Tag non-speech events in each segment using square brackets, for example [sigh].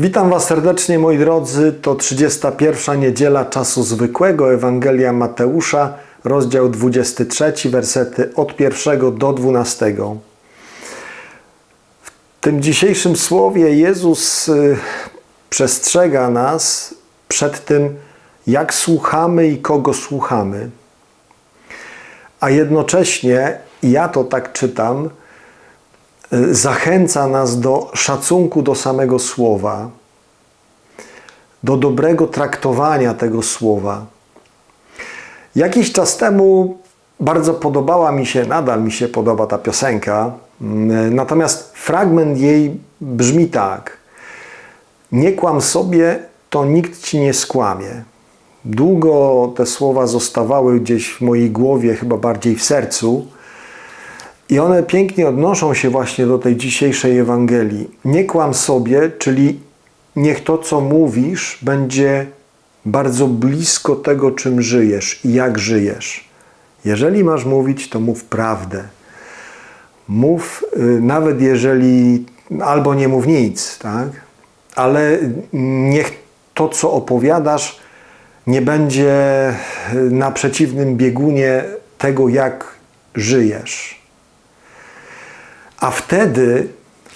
Witam Was serdecznie, moi drodzy. To 31 niedziela czasu zwykłego Ewangelia Mateusza, rozdział 23, wersety od 1 do 12. W tym dzisiejszym słowie Jezus y, przestrzega nas przed tym, jak słuchamy i kogo słuchamy. A jednocześnie, ja to tak czytam, zachęca nas do szacunku do samego słowa, do dobrego traktowania tego słowa. Jakiś czas temu bardzo podobała mi się, nadal mi się podoba ta piosenka, mm, natomiast fragment jej brzmi tak: Nie kłam sobie, to nikt ci nie skłamie. Długo te słowa zostawały gdzieś w mojej głowie, chyba bardziej w sercu. I one pięknie odnoszą się właśnie do tej dzisiejszej Ewangelii. Nie kłam sobie, czyli niech to, co mówisz, będzie bardzo blisko tego, czym żyjesz i jak żyjesz. Jeżeli masz mówić, to mów prawdę. Mów, y, nawet jeżeli, albo nie mów nic, tak? Ale niech to, co opowiadasz, nie będzie y, na przeciwnym biegunie tego, jak żyjesz. A wtedy,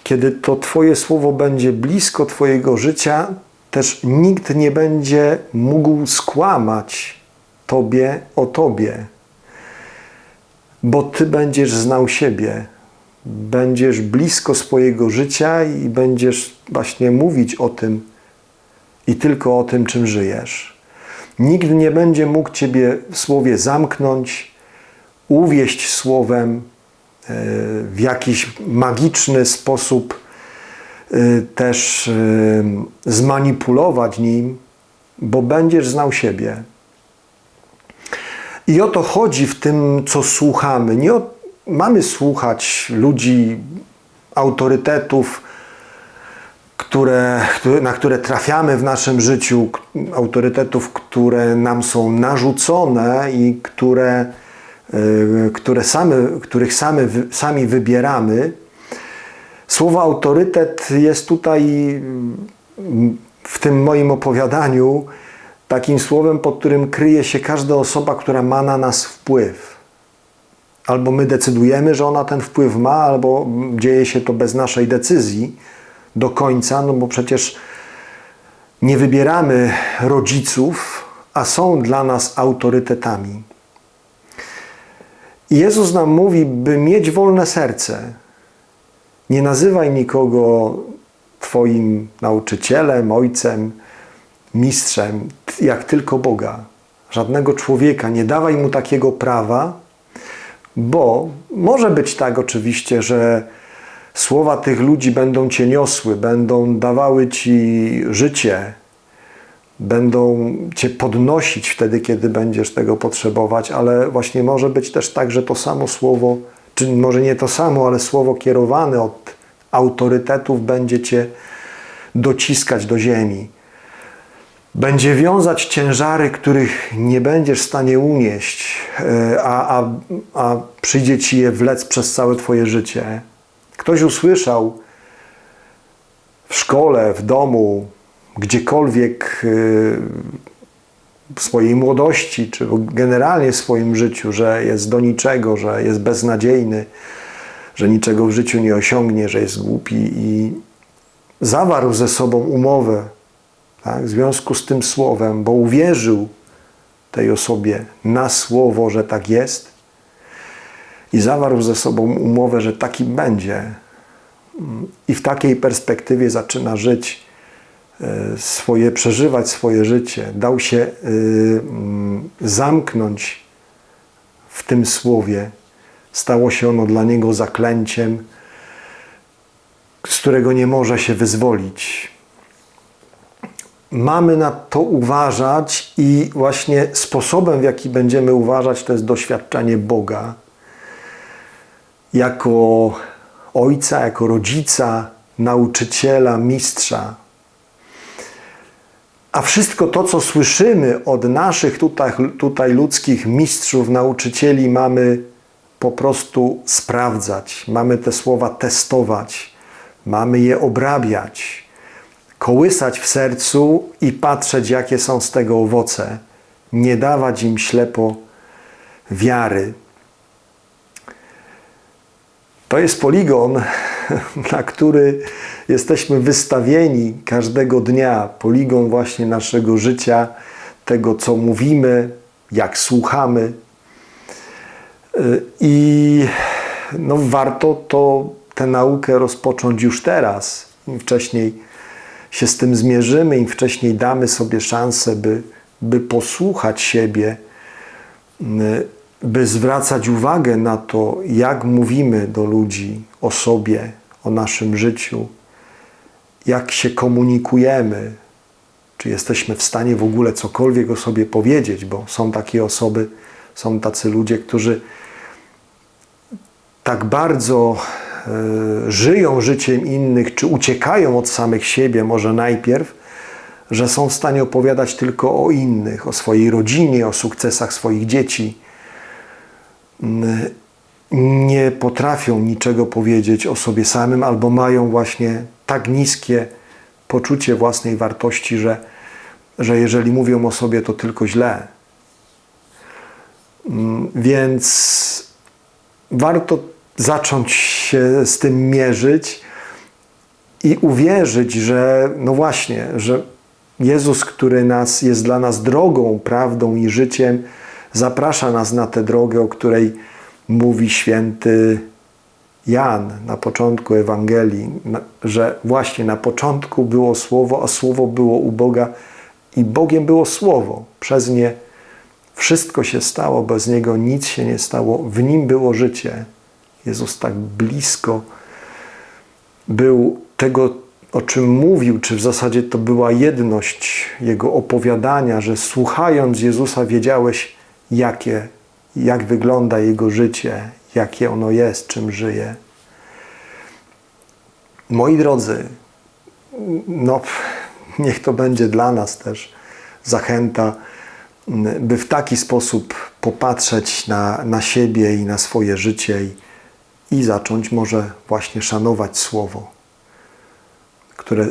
kiedy to Twoje słowo będzie blisko Twojego życia, też nikt nie będzie mógł skłamać Tobie o Tobie, bo Ty będziesz znał siebie, będziesz blisko swojego życia i będziesz właśnie mówić o tym i tylko o tym, czym żyjesz. Nikt nie będzie mógł Ciebie w słowie zamknąć, uwieść słowem, w jakiś magiczny sposób y, też y, zmanipulować nim, bo będziesz znał siebie. I o to chodzi w tym, co słuchamy. Nie o, mamy słuchać ludzi, autorytetów, które, na które trafiamy w naszym życiu, autorytetów, które nam są narzucone i które które same, których same, sami wybieramy. Słowo autorytet jest tutaj mm, w tym moim opowiadaniu takim słowem, pod którym kryje się każda osoba, która ma na nas wpływ. Albo my decydujemy, że ona ten wpływ ma, albo dzieje się to bez naszej decyzji do końca, no bo przecież nie wybieramy rodziców, a są dla nas autorytetami. Jezus nam mówi, by mieć wolne serce. Nie nazywaj nikogo Twoim nauczycielem, ojcem, mistrzem, jak tylko Boga. Żadnego człowieka. Nie dawaj mu takiego prawa, bo może być tak oczywiście, że słowa tych ludzi będą cię niosły, będą dawały ci życie, będą Cię podnosić wtedy, kiedy będziesz tego potrzebować, ale właśnie może być też tak, że to samo słowo, czy może nie to samo, ale słowo kierowane od autorytetów będzie Cię dociskać do ziemi. Będzie wiązać ciężary, których nie będziesz w stanie unieść, e, a, a, a przyjdzie Ci je wlec przez całe Twoje życie. Ktoś usłyszał w szkole, w domu, gdziekolwiek y, w swojej młodości, czy generalnie w swoim życiu, że jest do niczego, że jest beznadziejny, że niczego w życiu nie osiągnie, że jest głupi i zawarł ze sobą umowę tak, w związku z tym słowem, bo uwierzył tej osobie na słowo, że tak jest i zawarł ze sobą umowę, że taki będzie. I w takiej perspektywie zaczyna żyć swoje, przeżywać swoje życie, dał się e, mm, zamknąć w tym słowie. Stało się ono dla niego zaklęciem, z którego nie może się wyzwolić. Mamy na to uważać i właśnie sposobem, w jaki będziemy uważać, to jest doświadczenie Boga jako ojca, jako rodzica, nauczyciela, mistrza. A wszystko to, co słyszymy od naszych tutaj, tutaj ludzkich mistrzów, nauczycieli, mamy po prostu sprawdzać, mamy te słowa testować, mamy je obrabiać. kołysać w sercu i patrzeć, jakie są z tego owoce, nie dawać im ślepo wiary. To jest poligon, [laughs] na który jesteśmy wystawieni każdego dnia. Poligon właśnie naszego życia, tego co mówimy, jak słuchamy. I no, warto to, tę naukę rozpocząć już teraz. Im wcześniej się z tym zmierzymy, im wcześniej damy sobie szansę, by, by posłuchać siebie, by zwracać uwagę na to, jak mówimy do ludzi o sobie, o naszym życiu, jak się komunikujemy, czy jesteśmy w stanie w ogóle cokolwiek o sobie powiedzieć, bo są takie osoby, są tacy ludzie, którzy tak bardzo y, żyją życiem innych, czy uciekają od samych siebie, może najpierw, że są w stanie opowiadać tylko o innych, o swojej rodzinie, o sukcesach swoich dzieci. Y, nie potrafią niczego powiedzieć o sobie samym, albo mają właśnie tak niskie poczucie własnej wartości, że, że jeżeli mówią o sobie, to tylko źle. Więc warto zacząć się z tym mierzyć i uwierzyć, że no właśnie, że Jezus, który nas jest dla nas drogą, prawdą i życiem, zaprasza nas na tę drogę, o której mówi święty Jan na początku Ewangelii, że właśnie na początku było Słowo, a Słowo było u Boga i Bogiem było Słowo. Przez nie wszystko się stało, bez Niego nic się nie stało. W Nim było życie. Jezus tak blisko był tego, o czym mówił, czy w zasadzie to była jedność Jego opowiadania, że słuchając Jezusa wiedziałeś, jakie, jak wygląda Jego życie, jakie ono jest, czym żyje. Moi drodzy, no, niech to będzie dla nas też zachęta, by w taki sposób popatrzeć na, na siebie i na swoje życie i, i zacząć może właśnie szanować słowo, które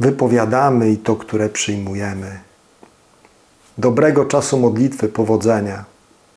wypowiadamy i to, które przyjmujemy. Dobrego czasu modlitwy, powodzenia.